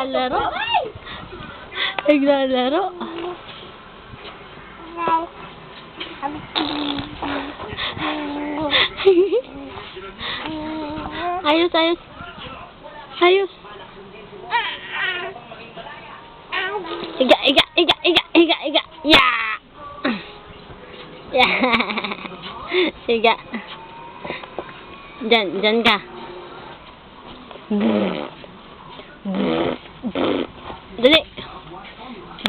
Naglalaro. ayos, ayos. Ayos. Iga, iga, iga, iga, iga, iga. Ya. Ya. Iga. Diyan, diyan ka. Dali.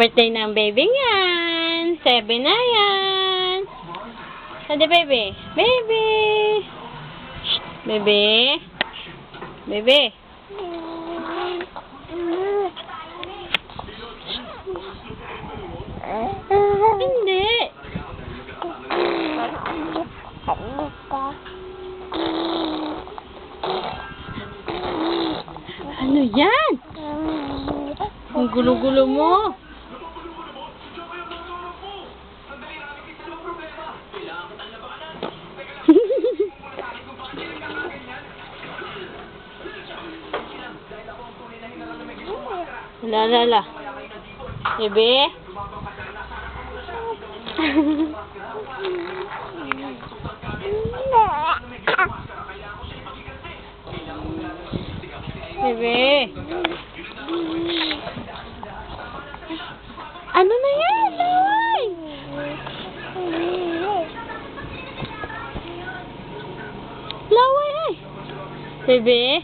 Birthday ng baby yan. Seven na yan. Hadi, baby. Baby. Shh, baby. Baby. Hindi. Ano yan? Ang gulo-gulo mo. La la la. Bebe? Bebe? Ano na yan? Laway! Laway ay! Bebe?